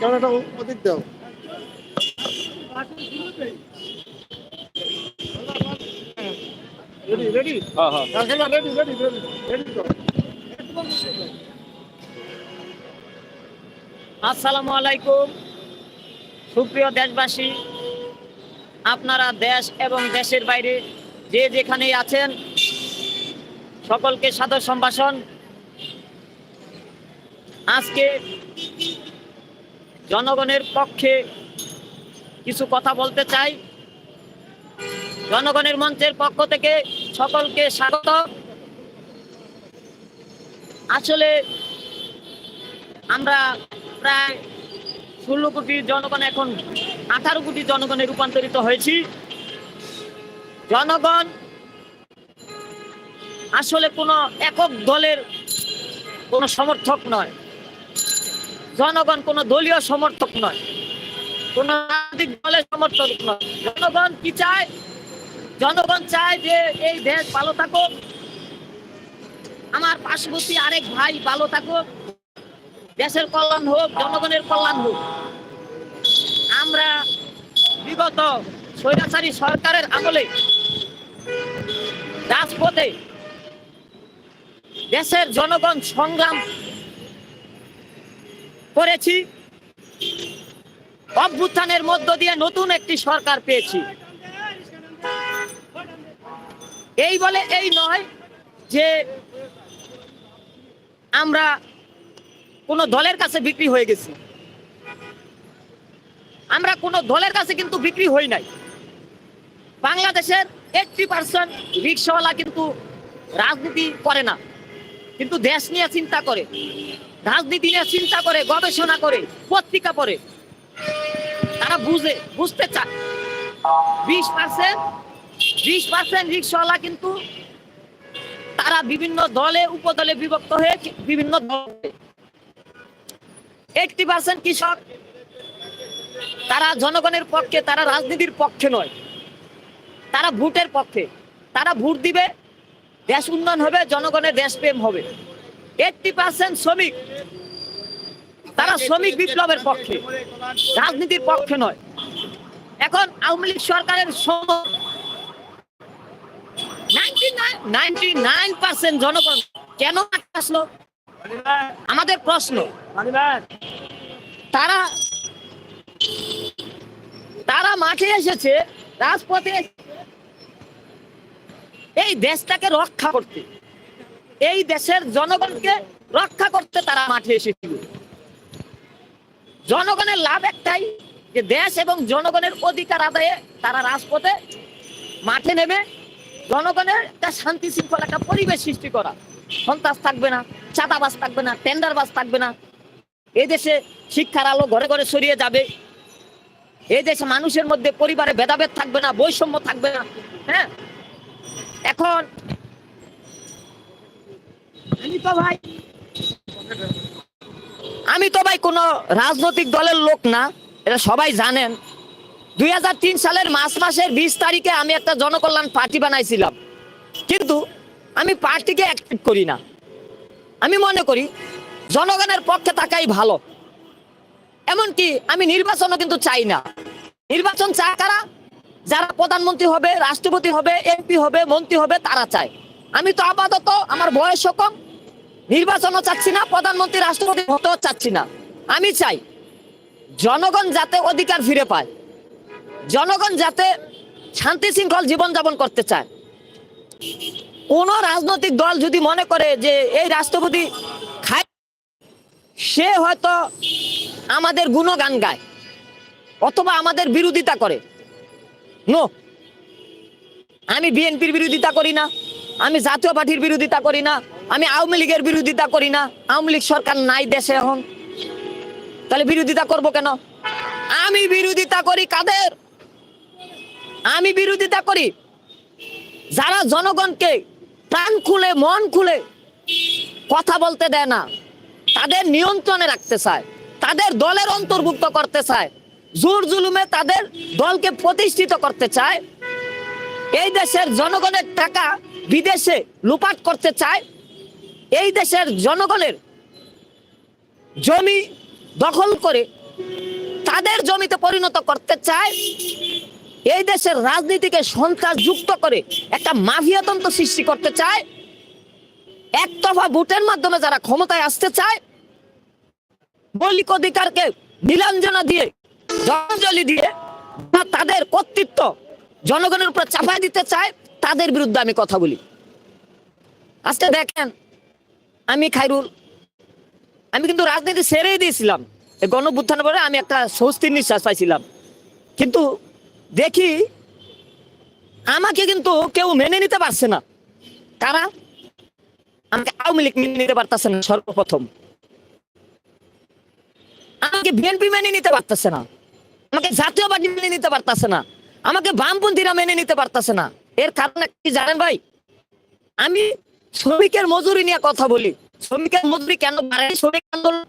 ক্যামেরাটা ওদিক দাও রেডি রেডি হ্যাঁ হ্যাঁ রাখেলা রেডি রেডি রেডি রেডি আসসালামু আলাইকুম। সুপ্রিয় দেশবাসী, আপনারা দেশ এবং দেশের বাইরে যে যেখানেই আছেন, সকলকে সাদর সম্ভাষণ। আজকে জনগণের পক্ষে কিছু কথা বলতে চাই। জনগণের মঞ্চের পক্ষ থেকে সকলকে স্বাগত। আসলে আমরা প্রায় ষোলো কোটি জনগণ এখন, আঠারো কোটি জনগণে রূপান্তরিত হয়েছি। জনগণ আসলে কোনো একক দলের কোনো সমর্থক নয়। জনগণ কোনো দলীয় সমর্থক নয়। কোনো রাজনৈতিক দলের সমর্থক নয়। জনগণ কি চায়? জনগণ চায় যে এই দেশ ভালো থাকুক। আমার পার্শ্ববর্তী আরেক ভাই ভালো থাকুক। দেশের কল্যাণ হোক, জনগণের কল্যাণ হোক। আমরা বিগত স্বৈরাচারী সরকারের আমলে রাজপথে দেশের জনগণ সংগ্রাম করেছি, অভ্যুত্থানের মধ্য দিয়ে নতুন একটি সরকার পেয়েছি। এই বলে এই নয় যে আমরা কোনো দলের কাছে বিক্রি হয়ে গেছি। আমরা কোনো দলের কাছে কিন্তু বিক্রি হই নাই। বাংলাদেশের এইটটি পার্সেন্ট রিক্সাওয়ালা কিন্তু রাজনীতি করে না। কিন্তু দেশ নিয়ে চিন্তা করে, রাজনীতি নিয়ে চিন্তা করে, গবেষণা করে, পত্রিকা পড়ে। তারা বুঝে, বুঝতে চায়। বিশ পার্সেন্ট বিশ পার্সেন্ট রিক্সাওয়ালা কিন্তু তারা বিভিন্ন দলে, উপদলে বিভক্ত হয়ে বিভিন্ন দলে পার্সেন্ট কৃষক। তারা জনগণের পক্ষে, তারা রাজনীতির পক্ষে নয়। তারা ভোটের পক্ষে। তারা ভোট দিবে, দেশ উন্নয়ন হবে, জনগণের দেশপ্রেম হবে। এইটটি পার্সেন্ট শ্রমিক। তারা শ্রমিক বিপ্লবের পক্ষে, রাজনীতির পক্ষে নয়। এখন আওয়ামী লীগ সরকারের নাইনটি নাইন পার্সেন্ট জনগণ কেন আসলো? আমাদের প্রশ্ন, তারা তারা মাঠে এসেছে, রাজপথে এই দেশটাকে রক্ষা করতে। এই দেশের জনগণকে রক্ষা করতে তারা মাঠে এসেছিল। জনগণের লাভ একটাই, যে দেশ এবং জনগণের অধিকার আদায়ে তারা রাজপথে মাঠে নেমে জনগণের একটা শান্তি শৃঙ্খলা, একটা পরিবেশ সৃষ্টি করা। সন্ত্রাস থাকবে না। চাঁদাবাজ থাকবে না টেন্ডারবাজ থাকবে না। এই দেশে শিক্ষার আলো ঘরে ঘরে ছড়িয়ে যাবে। এই দেশে মানুষের মধ্যে পরিবারে ভেদাভেদ থাকবে না, বৈষম্য থাকবে না হ্যাঁ? এখন আমি তো ভাই, আমি তো ভাই কোনো রাজনৈতিক দলের লোক না, এটা সবাই জানেন। দুই হাজার তিন সালের মার্চ মাসের বিশ তারিখে আমি একটা জনকল্যাণ পার্টি বানাইছিলাম। কিন্তু আমি পার্টিকে অ্যাক্টিভ করি না। আমি মনে করি জনগণের পক্ষে থাকাই ভালো। এমনকি আমি নির্বাচনও কিন্তু চাই না। নির্বাচন চায় কারা? যারা প্রধানমন্ত্রী হবে, রাষ্ট্রপতি হবে, এমপি হবে, মন্ত্রী হবে, তারা চায়। আমি তো আপাতত, আমার বয়স কম, নির্বাচনও চাচ্ছি না, প্রধানমন্ত্রী, রাষ্ট্রপতি হতেও চাচ্ছি না। আমি চাই জনগণ যাতে অধিকার ফিরে পায়। জনগণ যাতে শান্তি শৃঙ্খল জীবনযাপন করতে চায়। কোন রাজনৈতিক দল যদি মনে করে যে এই রাষ্ট্রপতি সে হয়তো আমাদের গুণগান গায় অথবা আমাদের বিরোধিতা করে। নো, আমি বিএনপির বিরোধিতা করি না, আমি জাতীয় পার্টির বিরোধিতা করি না, আমি আওয়ামী লীগের বিরোধিতা করি না, আওয়ামী লীগ সরকার নাই দেশে এখন। তাহলে বিরোধিতা করব কেন? আমি বিরোধিতা করি কাদের? আমি বিরোধিতা করি যারা জনগণকে প্রাণ খুলে, মন খুলে কথা বলতে দেয় না। তাদের নিয়ন্ত্রণে রাখতে চায়, তাদের দলের অন্তর্ভুক্ত করতে চায়, জোর জুলুমে তাদের দলকে প্রতিষ্ঠিত করতে চায়। এই দেশের জনগণের টাকা বিদেশে লুপাট করতে চায়। এই দেশের জনগণের জমি দখল করে তাদের জমিতে পরিণত করতে চায়। এই দেশের রাজনীতিকে সন্ত্রাস যুক্ত করে একটা মাফিয়াতন্ত্র সৃষ্টি করতে চায় একতফা ভোটের মাধ্যমে যারা ক্ষমতায় আসতে চায়, মৌলিক অধিকারকে নীলাঞ্জনা দিয়ে, জলাঞ্জলি দিয়ে তাদের কর্তৃত্ব জনগণের উপর চাপাই দিতে চায়, তাদের বিরুদ্ধে আমি কথা বলি। আজকে দেখেন, আমি খাইরুল, আমি কিন্তু রাজনীতি সেরেই দিয়েছিলাম। এই গণবুত্থানের পরে আমি একটা স্বস্তির নিঃশ্বাস পাইছিলাম। কিন্তু দেখি, আমাকে কিন্তু কেউ মেনে নিতে পারছে না। কারা? আমাকে আওয়ামী লীগ মেনে নিতে পারতেছে না, সর্বপ্রথম। আমাকে বিএনপি মেনে নিতে পারতেছে না। আমাকে জাতীয়বাদী মেনে নিতে পারতেছে না। আমাকে বামপন্থীরা মেনে নিতে পারতেছে না। এর কারণ কি জানেন ভাই? আমি শ্রমিকের মজুরি নিয়ে কথা বলি। শ্রমিকের মজুরি কেন বাড়ে? শ্রমিক আন্দোলন।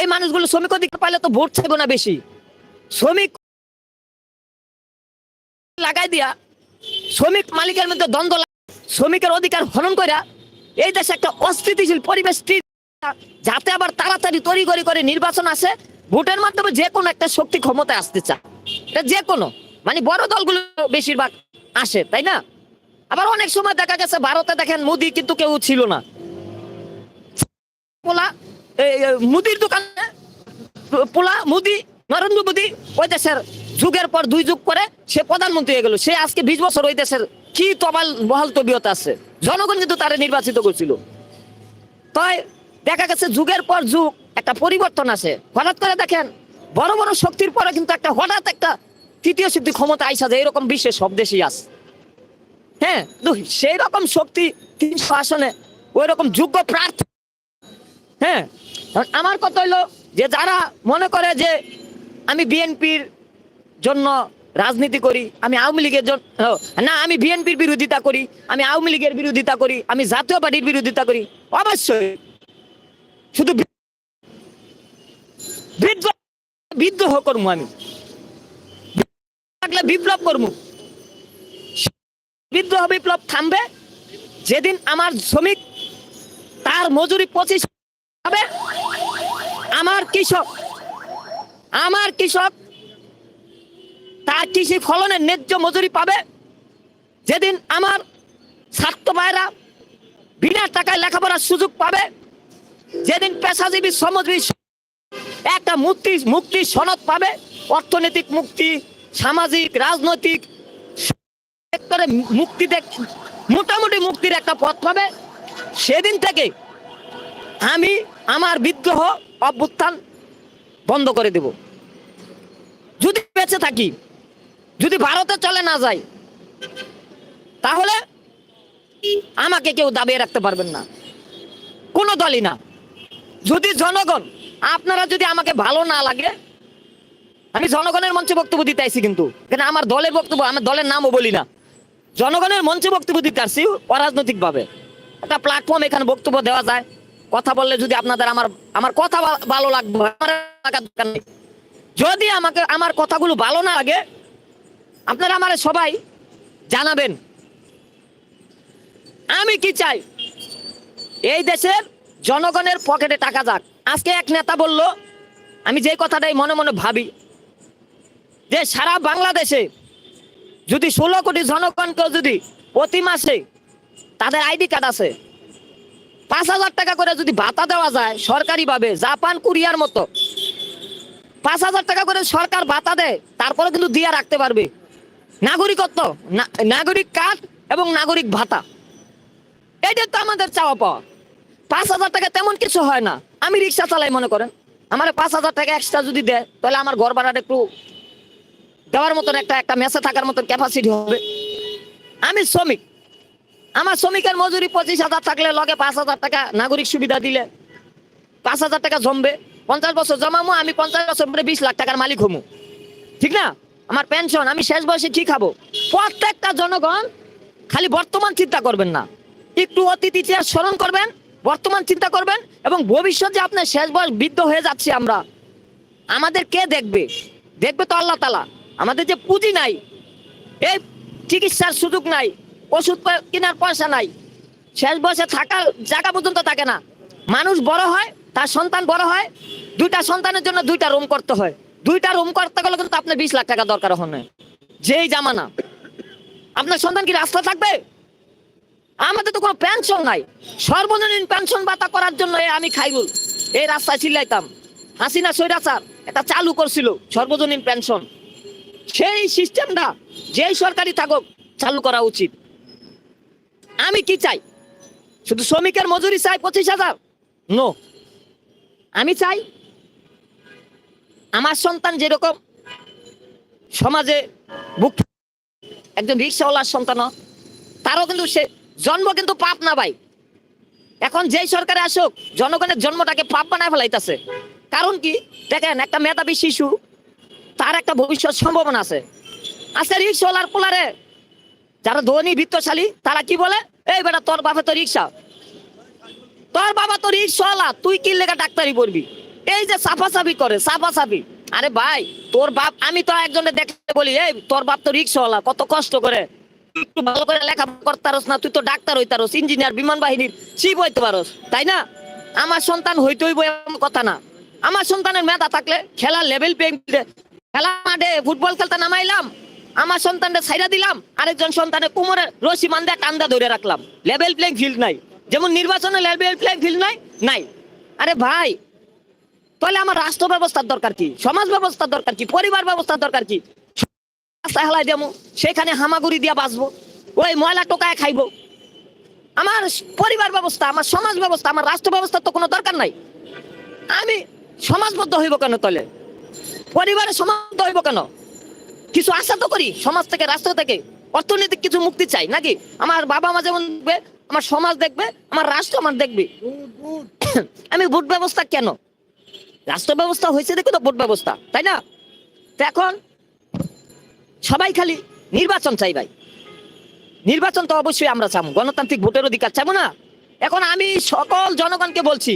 এই মানুষগুলো শ্রমিক অধিকার পাইলে তো ভোট চাইব না বেশি। শ্রমিক লাগাই দিয়া শ্রমিক মালিকের মধ্যে দ্বন্দ্ব শ্রমিকের অধিকার হরণ কইরা এই দেশে একটা অস্থিতিশীল পরিবেশ যাতে আবার তাড়াতাড়ি তৈরি করে করে নির্বাচন আসে, ভোটের মাধ্যমে যে কোনো একটা শক্তি ক্ষমতায় আসতে চায়। যে কোনো মানে বড় দলগুলো বেশিরভাগ আসে, তাই না? আবার অনেক সময় দেখা গেছে ভারতে দেখেন মোদি কিন্তু কেউ ছিল না। পোলা মুদির দোকানে, পোলা, মুদি, নরেন্দ্র মোদি ওই দেশের যুগের পর দুই যুগ করে সে প্রধানমন্ত্রী হয়ে গেল। সে আজকে বিশ বছর ওই দেশের কি তবাল বহাল তবিয়ত আছে? জনগণ কিন্তু তারা নির্বাচিত করছিল। তাই দেখা গেছে যুগের পর যুগ একটা পরিবর্তন আসে হঠাৎ করে দেখেন, বড় বড় শক্তির পরে কিন্তু একটা হঠাৎ একটা তৃতীয় শক্তি ক্ষমতা আইসা যায়, এরকম বিশ্বের সব দেশেই আছে। হ্যাঁ সেই রকম শক্তি তিনশো আসনে ওই রকম যোগ্য প্রার্থী। হ্যাঁ আমার কথা হইল যে যারা মনে করে যে আমি বিএনপির জন্য রাজনীতি করি, আমি আওয়ামী লীগের না, আমি বিএনপির বিরোধিতা করি, আমি আওয়ামী লীগের বিরোধিতা করি, আমি জাতীয় পার্টির বিরোধিতা করি। অবশ্যই শুধু বিদ্রোহ বিদ্রোহ করব আমি। থাকলে বিপ্লব করব। বিদ্রোহ, বিপ্লব থামবে যেদিন আমার শ্রমিক তার মজুরি পঁচিশ হবে। আমার কৃষক আমার কৃষক তার কৃষি ফলনের ন্যায্য মজুরি পাবে? যেদিন আমার ছাত্র ভাইরা বিনা টাকায় লেখাপড়ার সুযোগ পাবে, যেদিন পেশাজীবী শ্রমজীবী একটা মুক্তি মুক্তি সনদ পাবে, অর্থনৈতিক মুক্তি, সামাজিক, রাজনৈতিক সেক্টরে মুক্তি মোটামুটি মুক্তির একটা পথ পাবে। সেদিন থেকে আমি আমার বিদ্রোহ অভ্যুত্থান বন্ধ করে দেব। যদি বেঁচে থাকি যদি ভারতে চলে না যায়, তাহলে আমাকে কেউ দাবিয়ে রাখতে পারবেন না। কোনো দলই না। যদি জনগণ, আপনারা যদি আমাকে ভালো না লাগে, আমি জনগণের মঞ্চে বক্তব্য দিতে আইছি কিন্তু। কেন আমার দলের বক্তব্য, আমার দলের নামও বলি না। জনগণের মঞ্চে বক্তব্য দিতে আসছি অরাজনৈতিক ভাবে একটা প্ল্যাটফর্ম এখানে বক্তব্য দেওয়া যায়। কথা বললে যদি আপনাদের আমার আমার কথা ভালো লাগবে। যদি আমাকে, আমার কথাগুলো ভালো না লাগে আপনারা আমার সবাই জানাবেন। আমি কি চাই? এই দেশের জনগণের পকেটে টাকা যাক। আজকে এক নেতা বলল, আমি যে কথাটাই মনে মনে ভাবি, যে সারা বাংলাদেশে যদি ষোলো কোটি জনগণকে যদি প্রতি মাসে তাদের আইডি কার্ড আছে, পাঁচ হাজার টাকা করে যদি ভাতা দেওয়া যায় সরকারিভাবে, জাপান, কোরিয়ার মতো, পাঁচ হাজার টাকা করে সরকার ভাতা দেয় তারপরে কিন্তু দিয়ে রাখতে পারবে। নাগরিকত্ব নাগরিক কার্ড এবং নাগরিক ভাতা। এইটা তো আমাদের চাওয়া পাওয়া। পাঁচ হাজার টাকা তেমন কিছু হয় না। আমি রিক্সা চালাই, মনে করেন। আমার পাঁচ হাজার টাকা এক্সট্রা যদি দেয়, তাহলে আমার ঘর ভাড়াটা একটু দেওয়ার মতন একটা একটা মেসে থাকার মতন ক্যাপাসিটি হবে। আমি শ্রমিক। আমার শ্রমিকের মজুরি পঁচিশ হাজার থাকলে লগে পাঁচ হাজার টাকা নাগরিক সুবিধা দিলে। পাঁচ হাজার টাকা জমবে। পঞ্চাশ বছর জমামো, আমি পঞ্চাশ বছর পরে বিশ লাখ টাকার মালিক হমু। ঠিক না? আমার পেনশন আমি শেষ বয়সে কি খাব? প্রত্যেকটা জনগণ খালি বর্তমান চিন্তা করবেন না। একটু অতীত ইতিহাস স্মরণ করবেন, বর্তমান চিন্তা করবেন এবং ভবিষ্যৎ যে আপনার শেষ বয়স বৃদ্ধ হয়ে যাচ্ছি আমরা, আমাদের কে দেখবে? দেখবে তো আল্লাহ তালা আমাদের যে পুঁজি নাই, এই চিকিৎসার সুযোগ নাই, ওষুধ কেনার পয়সা নাই, শেষ বয়সে থাকার জায়গা পর্যন্ত থাকে না। মানুষ বড় হয়, তার সন্তান বড় হয়, দুইটা সন্তানের জন্য দুইটা রুম করতে হয়। দুইটা রুম করতে গেলে কিন্তু আপনার বিশ লাখ টাকা দরকার হয়। যেই জামানা। আপনার সন্তান কি রাস্তা থাকবে? আমাদের তো কোনো পেনশন নাই। সর্বজনীন পেনশন ভাতা করার জন্য আমি খাইরুল এই রাস্তায় চিল্লাইতাম। হাসিনা সৈরাচার এটা চালু করছিল সর্বজনীন পেনশন সেই সিস্টেমটা যেই সরকারি থাকুক চালু করা উচিত। আমি কি চাই? শুধু শ্রমিকের মজুরি চাই পঁচিশ হাজার? নো আমি চাই আমার সন্তান যেরকম সমাজে বুক একজন রিক্সাওয়ালার সন্তান তারও কিন্তু সে জন্ম কিন্তু পাপ না ভাই। এখন যেই সরকারে আসুক, জনগণের জন্মটাকে পাপ বানায় ফেলাইতেছে। কারণ কি? দেখেন, একটা মেধাবী শিশু, তার একটা ভবিষ্যৎ সম্ভাবনা আছে। আজকে রিক্সাওয়ালার পোলারে যারা ধনী, বিত্তশালী, তারা কি বলে? এই বেটা, তোর বাপে তো রিক্সা। তোর বাবা তো রিক্সাওয়ালা, তুই কি লেখা ডাক্তারি পড়বি? এই যে সাফাসাফি করে, সাফাসাফি। আরে ভাই, তোর বাপ, আমি তো একজনের দেখতে বলি, এই, তোর বাপ তো রিক্সাওয়ালা, কত কষ্ট করে। একটু ভালো করে লেখা করতে পারস না, তুই তো ডাক্তার হইতারস, ইঞ্জিনিয়ার, বিমান বাহিনীর চিফ হইতে পারস তাই না? আমার সন্তান হইতে হইব এমন কথা না। আমার সন্তানের মেধা থাকলে খেলার লেভেল প্লেইং খেলা মাঠে ফুটবল খেলতে নামাইলাম। আমার সন্তানটা ছাইরা দিলাম। আরেকজন সন্তানের কোমরে রশি মান্দা কান্দা ধরে রাখলাম। লেভেল প্লেইং ফিল্ড নাই। যেমন নির্বাচনে লেভেল প্লেইং ফিল্ড নাই নাই। আরে ভাই তাহলে আমার রাষ্ট্র ব্যবস্থার দরকার কি? সমাজ ব্যবস্থার দরকার কি? পরিবার ব্যবস্থার দরকার কি? রাস্তায় হেলাই দেবো, সেখানে হামাগুড়ি দিয়া বাঁচবো, ওই ময়লা টোকায় খাইবো। আমার পরিবার ব্যবস্থা, আমার সমাজ ব্যবস্থা, আমার রাষ্ট্র ব্যবস্থার তো কোনো দরকার নাই। আমি সমাজবদ্ধ হইব কেন তাহলে? পরিবারে সমাজবদ্ধ হইব কেন? কিছু আশা তো করি, সমাজ থেকে, রাষ্ট্র থেকে। অর্থনৈতিক কিছু মুক্তি চাই, নাকি? আমার বাবা মা যেমন দেখবে, আমার সমাজ দেখবে, আমার রাষ্ট্র আমার দেখবে। আমি ভোট ব্যবস্থা কেন? রাষ্ট্র ব্যবস্থা হয়েছে দেখো তো, ভোট ব্যবস্থা, তাই না? তো এখন সবাই খালি নির্বাচন চাই ভাই। নির্বাচন তো অবশ্যই আমরা চাবো গণতান্ত্রিক ভোটের অধিকার চাবো না? এখন আমি সকল জনগণকে বলছি,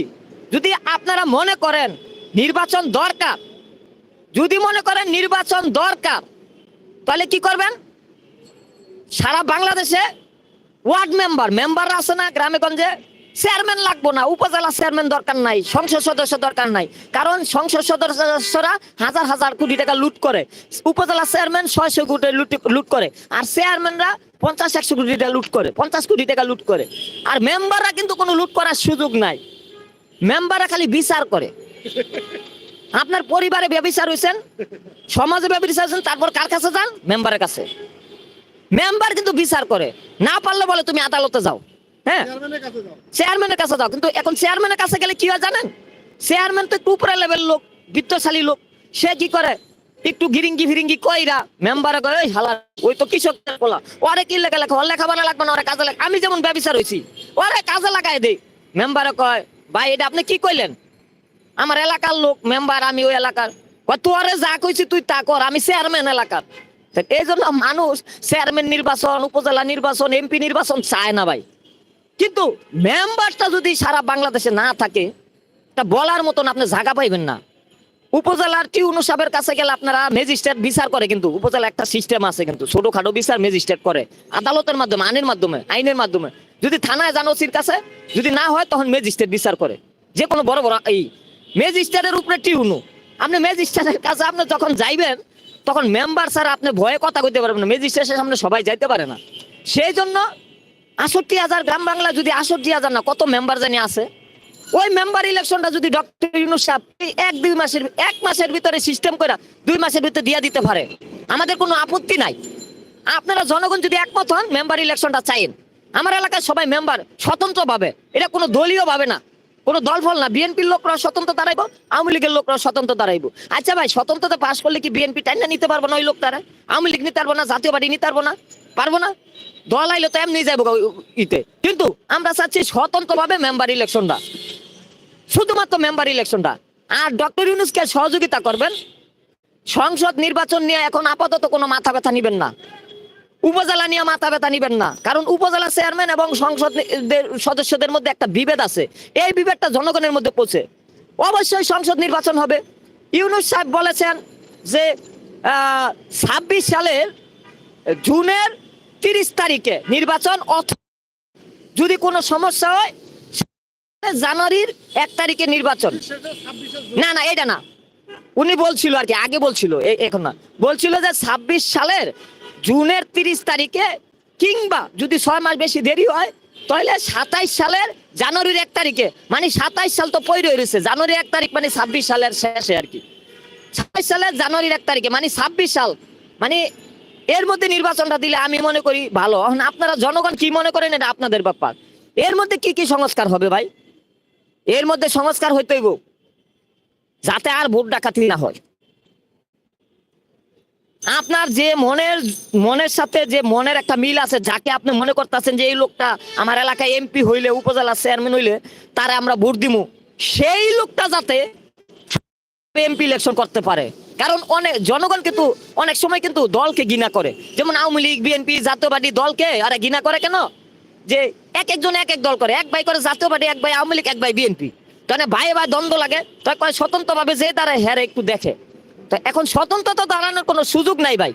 যদি আপনারা মনে করেন নির্বাচন দরকার, যদি মনে করেন নির্বাচন দরকার, তাহলে কি করবেন? সারা বাংলাদেশে ওয়ার্ড মেম্বার মেম্বার আছে না গ্রামে গঞ্জে? চেয়ারম্যান লাগবো না, উপজেলা চেয়ারম্যান দরকার নাই, সংসদ সদস্য দরকার নাই। কারণ সংসদ সদস্যরা হাজার হাজার কোটি টাকা লুট করে। উপজেলা চেয়ারম্যান ছয়শো কোটি লুট লুট করে। আর চেয়ারম্যানরা পঞ্চাশ, একশো কোটি টাকা লুট করে, পঞ্চাশ কোটি টাকা লুট করে। আর মেম্বাররা কিন্তু কোনো লুট করার সুযোগ নাই। মেম্বাররা খালি বিচার করে। আপনার পরিবারে ব্যবচার হয়েছেন সমাজে ব্যবচার হয়েছেন তারপর কার কাছে যান? মেম্বারের কাছে। মেম্বার কিন্তু বিচার করে। না পারলে বলে তুমি আদালতে যাও। হ্যাঁ। চেয়ারম্যানের কাছে যাও। কিন্তু এখন চেয়ারম্যানের কাছে গেলে কি হয় জানেন? চেয়ারম্যান তো একটু উপরে লেভেল লোক বিত্তশালী লোক। সে কি করে? একটু গিরিঙ্গি ফিরিঙ্গি কইরা মেম্বারে করে ওই হালা ওই তো কৃষক বলা ওরে কি লেখা লেখা? ওর লেখাপড়া লাগবে না ওরে কাজে লাগে আমি যেমন ব্যবসার হয়েছি ওরে কাজে লাগাই দেই মেম্বারে কয় ভাই এটা আপনি কি কইলেন? আমার এলাকার লোক মেম্বার আমি ওই এলাকার। তোরে যা কইছি তুই তা কর আমি চেয়ারম্যান এলাকার। এই জন্য মানুষ চেয়ারম্যান নির্বাচন উপজেলা নির্বাচন এমপি নির্বাচন চায় না ভাই। কিন্তু মেম্বারটা যদি সারা বাংলাদেশে না থাকে, তা বলার মতন আপনি জায়গা পাইবেন না। উপজেলার টিউনু সাহেবের কাছে গেলে আপনারা ম্যাজিস্ট্রেট বিচার করে কিন্তু, উপজেলা একটা সিস্টেম আছে কিন্তু, ছোটখাটো বিচার ম্যাজিস্ট্রেট করে, আদালতের মাধ্যমে, আইনের মাধ্যমে আইনের মাধ্যমে। যদি থানায় ওসির কাছে, যদি না হয় তখন ম্যাজিস্ট্রেট বিচার করে। যে কোনো বড় বড় এই ম্যাজিস্ট্রেটের উপরে টিউনু আপনি ম্যাজিস্ট্রেটের কাছে আপনি যখন যাইবেন, তখন মেম্বার স্যার আপনি ভয়ে কথা কইতে পারবেন না ম্যাজিস্ট্রেটের সামনে সবাই যাইতে পারে না। সেই জন্য আষট্টি হাজার গ্রাম বাংলা যদি আষট্টি হাজার না, কত মেম্বার জানি আছে? ওই মেম্বার ইলেকশনটা যদি ডক্টর ইউনুস সাহেব এক দুই মাসের, এক মাসের ভিতরে সিস্টেম করে দুই মাসের ভিতরে দিয়ে দিতে পারে। আমাদের কোনো আপত্তি নাই। আপনারা জনগণ যদি একমত হন মেম্বার ইলেকশনটা চাইন আমার এলাকায় সবাই মেম্বার স্বতন্ত্র ভাবে এটা কোনো দলীয় ভাবে না। কোনো দল ফল না। বিএনপির লোকরা স্বতন্ত্র দাঁড়াইবো আওয়ামী লীগের লোকরা স্বতন্ত্র দাঁড়াইবো আচ্ছা ভাই, স্বতন্ত্রতা পাশ করলে কি বিএনপি টাইম না নিতে পারব না ওই লোকটারা? আওয়ামী লীগ নিতে পারব না জাতীয় পার্টি নিতে পারব না? পারব না? দল আইলে তো এমনি ওই ইতে। কিন্তু আমরা চাচ্ছি স্বতন্ত্র ভাবে মেম্বার ইলেকশনটা শুধুমাত্র মেম্বার ইলেকশনটা আর ডক্টর ইউনুসকে সহযোগিতা করবেন। সংসদ নির্বাচন নিয়ে এখন আপাতত কোনো মাথা ব্যথা নিবেন না। উপজেলা নিয়ে মাথা ব্যথা নিবেন না। কারণ উপজেলা চেয়ারম্যান এবং সংসদ সদস্যদের মধ্যে একটা বিভেদ আছে। এই বিভেদটা জনগণের মধ্যে পৌঁছে অবশ্যই সংসদ নির্বাচন হবে। ইউনুস সাহেব বলেছেন যে ছাব্বিশ সালের জুনের তিরিশ তারিখে নির্বাচন যদি কোনো সমস্যা হয়, জানুয়ারির এক তারিখে নির্বাচন। না না এটা না। উনি বলছিল আর কি, আগে বলছিল এখন না। বলছিল যে ছাব্বিশ সালের জুনের তিরিশ তারিখে কিংবা যদি ছয় মাস বেশি দেরি হয়, তাহলে সাতাইশ সালের জানুয়ারির এক তারিখে। মানে সাতাইশ সাল তো পয়রে রয়েছে, জানুয়ারি এক তারিখ মানে ছাব্বিশ সালের শেষে আর কি। ছাব্বিশ সালের জানুয়ারির এক তারিখে মানে ছাব্বিশ সাল মানে এর মধ্যে নির্বাচনটা দিলে আমি মনে করি ভালো। আপনারা জনগণ কি মনে করেন এটা আপনাদের ব্যাপার। এর মধ্যে কি কি সংস্কার হবে ভাই? এর মধ্যে সংস্কার হইতেইব যাতে আর ভোট ডাকাতি না হয়। আপনার যে মনের মনের সাথে যে মনের একটা মিল আছে, যাকে আপনি মনে করতেছেন যে এই লোকটা আমার এলাকায় এমপি হইলে, উপজেলা চেয়ারম্যান হইলে, তারা আমরা ভোট দিমু। সেই লোকটা যাতে এমপি ইলেকশন করতে পারে। কারণ অনেক জনগণ কিন্তু অনেক সময় কিন্তু দলকে ঘৃণা করে। যেমন আওয়ামী লীগ, বিএনপি, জাতীয়বাদী দলকে আরে ঘৃণা করে কেন? যে এক একজন এক এক দল করে। এক ভাই করে জাতীয়বাদী, এক ভাই আওয়ামী লীগ, এক ভাই বিএনপি। তাহলে ভাই ভাই দ্বন্দ্ব লাগে? তাই কয় স্বতন্ত্রভাবে যে তারা হেরে একটু দেখে। তো এখন স্বতন্ত্র তো দাঁড়ানোর কোনো সুযোগ নাই ভাই।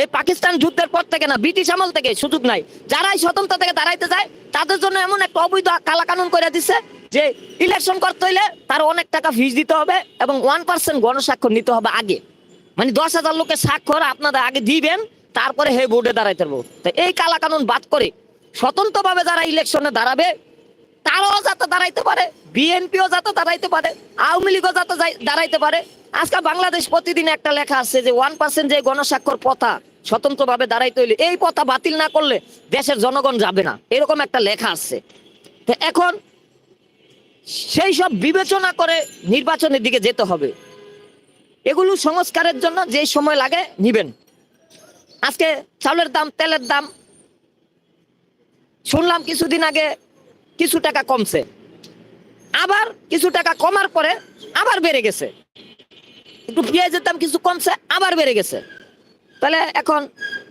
এই পাকিস্তান যুদ্ধের পর থেকে না, ব্রিটিশ আমল থেকে সুযোগ নাই। যারাই স্বতন্ত্র থেকে দাঁড়াইতে যায়, তাদের জন্য এমন একটা অবৈধ কালাকানুন করে দিচ্ছে যে ইলেকশন করতে হইলে তার অনেক টাকা ফিস দিতে হবে এবং ওয়ান পার্সেন্ট গণস্বাক্ষর নিতে হবে আগে। মানে দশ হাজার লোকের স্বাক্ষর আপনারা আগে দিবেন, তারপরে হে বোর্ডে দাঁড়াইতে পারব। তো এই কালাকানুন বাদ করে স্বতন্ত্রভাবে যারা ইলেকশনে দাঁড়াবে, তারাও যাতে দাঁড়াইতে পারে বিএনপিও যাতে দাঁড়াইতে পারে, আওয়ামী লীগও যাতে দাঁড়াইতে পারে। আজকাল বাংলাদেশ প্রতিদিন একটা লেখা আছে যে ওয়ান পার্সেন্ট যে গণস্বাক্ষর পথা স্বতন্ত্রভাবে দাঁড়াইতে হইলে এই পথা বাতিল না করলে দেশের জনগণ যাবে না। এরকম একটা লেখা আছে। তো এখন সেই সব বিবেচনা করে নির্বাচনের দিকে যেতে হবে। এগুলো সংস্কারের জন্য যে সময় লাগে নিবেন। আজকে চাউলের দাম, তেলের দাম, শুনলাম কিছুদিন আগে কিছু টাকা কমছে। আবার কিছু টাকা কমার পরে আবার বেড়ে গেছে। একটু পেঁয়াজের দাম কিছু কমছে, আবার বেড়ে গেছে। তাহলে এখন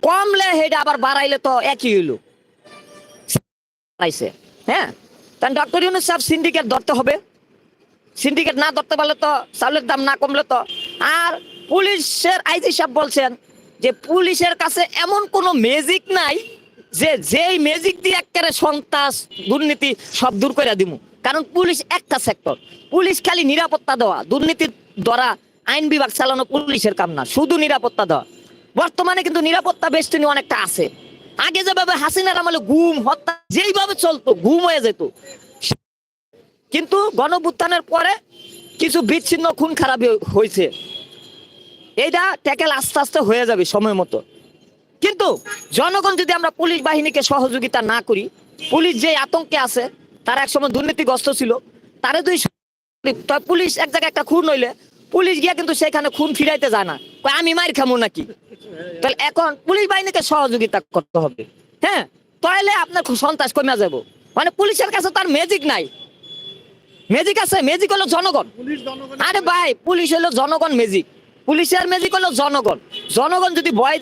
কমলে সেটা আবার বাড়াইলে তো একই হইল। বাড়াইছে হ্যাঁ? তাহলে ডক্টর ইউনুস সাহেব সিন্ডিকেট ধরতে হবে। সিন্ডিকেট না ধরতে পারলে তো চাউলের দাম না কমলে তো। আর পুলিশের আইজি সাহেব বলছেন যে পুলিশের কাছে এমন কোনো ম্যাজিক নাই যে যেই ম্যাজিক দিয়ে একেবারে সন্ত্রাস, দুর্নীতি সব দূর করে দিমু। কারণ পুলিশ একটা সেক্টর পুলিশ খালি নিরাপত্তা দেওয়া, দুর্নীতির দ্বারা আইন বিভাগ চালানো পুলিশের কাম না, শুধু নিরাপত্তা দেওয়া। বর্তমানে কিন্তু নিরাপত্তা বেষ্টনী অনেকটা আছে। আগে যেভাবে হাসিনার আমলে গুম, হত্যা যেইভাবে চলতো, গুম হয়ে যেত। কিন্তু গণভুত্থানের পরে কিছু বিচ্ছিন্ন খুন খারাপ হয়েছে এইটা ট্যাকেল আস্তে আস্তে হয়ে যাবে সময় মতো। কিন্তু জনগণ যদি আমরা পুলিশ বাহিনীকে সহযোগিতা না করি, পুলিশ যে আতঙ্কে আছে, তারা একসময় দুর্নীতিগ্রস্ত ছিল, তারে তো পুলিশ এক জায়গায় একটা খুন হইলে পুলিশ গিয়া কিন্তু সেখানে খুন ফিরাইতে যায় না। আমি মার খামু নাকি? তাহলে এখন পুলিশ বাহিনীকে সহযোগিতা করতে হবে। হ্যাঁ তাহলে আপনার সন্ত্রাস কমে যাব। মানে পুলিশের কাছে তার ম্যাজিক নাই। ম্যাজিক আছে ম্যাজিক হলো জনগণ। আরে ভাই পুলিশ হলো জনগণ ম্যাজিক পুলিশের ম্যাজিক হলো জনগণ। জনগণ যদি ভয়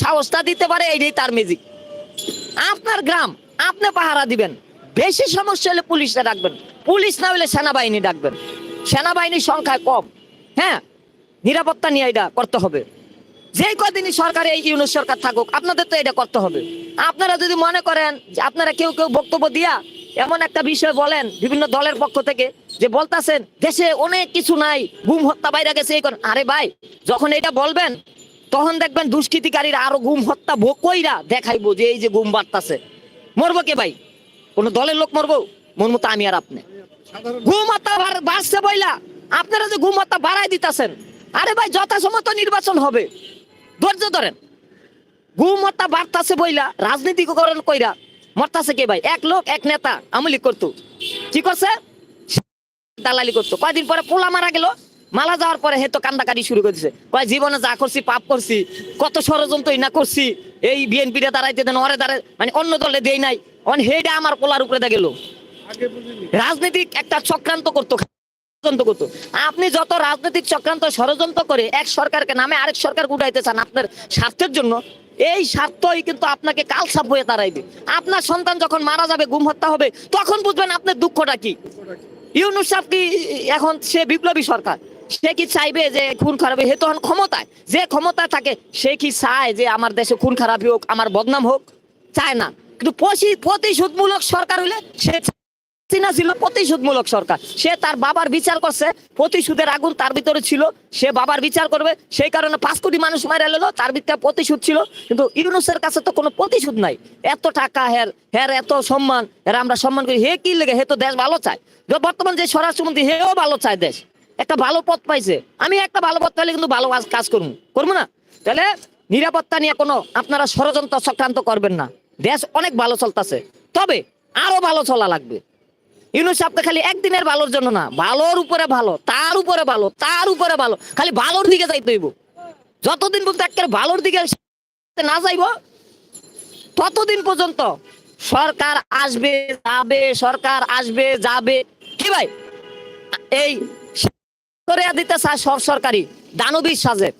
সাহসটা দিতে পারে এইটাই তার ম্যাজিক আপনার গ্রাম আপনি পাহারা দিবেন। বেশি সমস্যা হলে পুলিশটা ডাকবেন। পুলিশ না হলে সেনাবাহিনী ডাকবেন। সেনাবাহিনীর সংখ্যায় কম। হ্যাঁ নিরাপত্তা নিয়ে এটা করতে হবে। যে কদিনই সরকার এই ইউনুস সরকার থাকুক আপনাদের তো এটা করতে হবে। আপনারা যদি মনে করেন যে আপনারা কেউ কেউ বক্তব্য দিয়া এমন একটা বিষয় বলেন বিভিন্ন দলের পক্ষ থেকে যে বলতাছেন দেশে অনেক কিছু নাই গুম হত্যা বাইরে গেছে এই। আরে ভাই যখন এটা বলবেন তখন দেখবেন দুষ্কৃতিকারীরা আরও গুম হত্যা ভোগ কইরা দেখাইবো যে এই যে গুম বাড়তাছে। মরবো কে ভাই? কোন দলের লোক মরবো? মরবো তো আমি আর আপনি। ঘুম হত্যা বাড়ছে বইলা। আপনারা যে ঘুম হত্যা বাড়াই দিতেছেন, আরে ভাই, যথাসময় তো নির্বাচন হবে। ধৈর্য ধরেন। ঘুম হত্যা বাড়তাছে বইলা রাজনীতিকরণ কইরা, মরতাছে কে ভাই? এক লোক, এক নেতা, আমলি করতো। কি করছে? দালালি করতো। কয়দিন পরে পোলা মারা গেল মালা যাওয়ার পরে হেতো কান্দাকাটি শুরু করে দিছে। কয়, জীবনে যা করছি, পাপ করছি, কত ষড়যন্ত্রই না করছি, এই বিএনপি রে দাঁড়াইতে দেন, ওরে দাঁড়ায় মানে অন্য দলে দেই নাই। অন হেডা আমার পোলার উপরে দা গেল। রাজনীতিক একটা চক্রান্ত করতো। আপনি যত রাজনৈতিক চক্রান্ত ষড়যন্ত্র করে এক সরকারকে নামে আরেক সরকার উঠাইতে চান আপনার স্বার্থের জন্য, এই স্বার্থই কিন্তু আপনাকে কালসাপ হয়ে দাঁড়াইবে। আপনার সন্তান যখন মারা যাবে, গুম হত্যা হবে, তখন বুঝবেন আপনার দুঃখটা কি। ইউনুস কি এখন সে বিপ্লবী সরকার? সে কি চাইবে যে খুন খারাপি? হে তখন ক্ষমতায়। যে ক্ষমতায় থাকে, সে কি চায় যে আমার দেশে খুন খারাপি হোক, আমার বদনাম হোক? চায় না। কিন্তু প্রতিশোধমূলক সরকার হলে সে চীনা ছিল প্রতিশোধমূলক সরকার। সে তার বাবার বিচার করছে, প্রতিশোধের আগুন তার ভিতরে ছিল, সে বাবার বিচার করবে, সেই কারণে পাঁচ কোটি মানুষ মারা এলো তার ভিতরে প্রতিশোধ ছিল, কিন্তু ইউনুসের কাছে তো কোনো প্রতিশোধ নাই। এত টাকা, হের হের এত সম্মান, এর আমরা সম্মান করি, হে কি লেগে, হে তো দেশ ভালো চায়। বর্তমান যে স্বরাষ্ট্রমন্ত্রী, হেও ভালো চায় দেশ। একটা ভালো পথ পাইছে। আমি একটা ভালো পথ পাইলে কিন্তু ভালো কাজ- করব। করব না? তাহলে নিরাপত্তা নিয়ে কোনো আপনারা ষড়যন্ত্র, চক্রান্ত করবেন না। দেশ অনেক ভালো চলতেছে। তবে আরও ভালো চলা লাগবে। ইউনুস খালি একদিনের ভালোর জন্য না ভালোর উপরে ভালো তার উপরে ভালো তার উপরে ভালো খালি ভালোর দিকে যাইতে হইব। যতদিন পর্যন্ত ভালোর দিকে না যাইব, ততদিন পর্যন্ত সরকার আসবে, যাবে, সরকার আসবে, যাবে। কি ভাই? এই দিতে চায় সব সরকারি দানবীর সাজে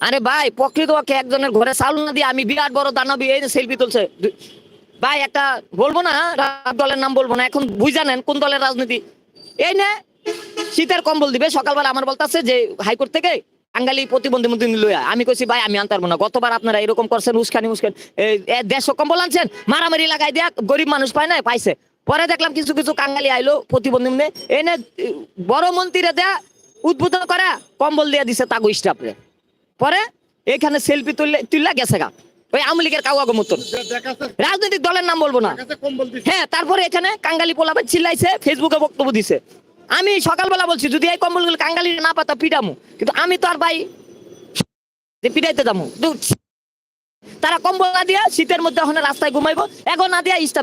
আরে ভাই, প্রকৃতপক্ষে একজনের ঘরে চাউল না দিয়ে আমি বিরাট বড় দানবী, এই সেলফি তুলছে। ভাই, একটা বলব না দলের নাম বলব না, এখন বুঝা নেন কোন দলের রাজনীতি। এই নে, শীতের কম্বল দিবে, সকালবেলা আমার বলতাছে যে হাইকোর্ট থেকে বাঙালি প্রতিবন্ধী মন্ত্রী লইয়া, আমি কইছি, ভাই, আমি আনতে পারব না। গতবার আপনারা এরকম করছেন, উস্কানি, উস্কান। দেড়শো কম্বল আনছেন, মারামারি লাগাই দিয়া, গরিব মানুষ পায় না, পাইছে। পরে দেখলাম কিছু কিছু কাঙ্গালি আইলো প্রতিবন্ধী এনে বড় মন্ত্রীরা দেয়া, উদ্বোধন করা, কম্বল দিয়া দিছে তাগো স্টাফরে। পরে এখানে সেলফি তুললে, তুললা গেছে গা। ওই আওয়ামী লীগের কাউয়াগো মতন। রাজনৈতিক দলের নাম বলব না। হ্যাঁ তারপরে এখানে কাঙ্গালি পোলাবে চিল্লাইছে ফেসবুকে বক্তব্য দিছে। আমি সকালবেলা বলছি যদি এই কম্বলগুলো কাঙ্গালি না পাতা পিটামু। কিন্তু আমি তো আর ভাই যে পিটাইতে যাব তারা কম্বল না দিয়া শীতের মধ্যে এখন রাস্তায় ঘুমাইবো। এখন না দিয়া ইস্টা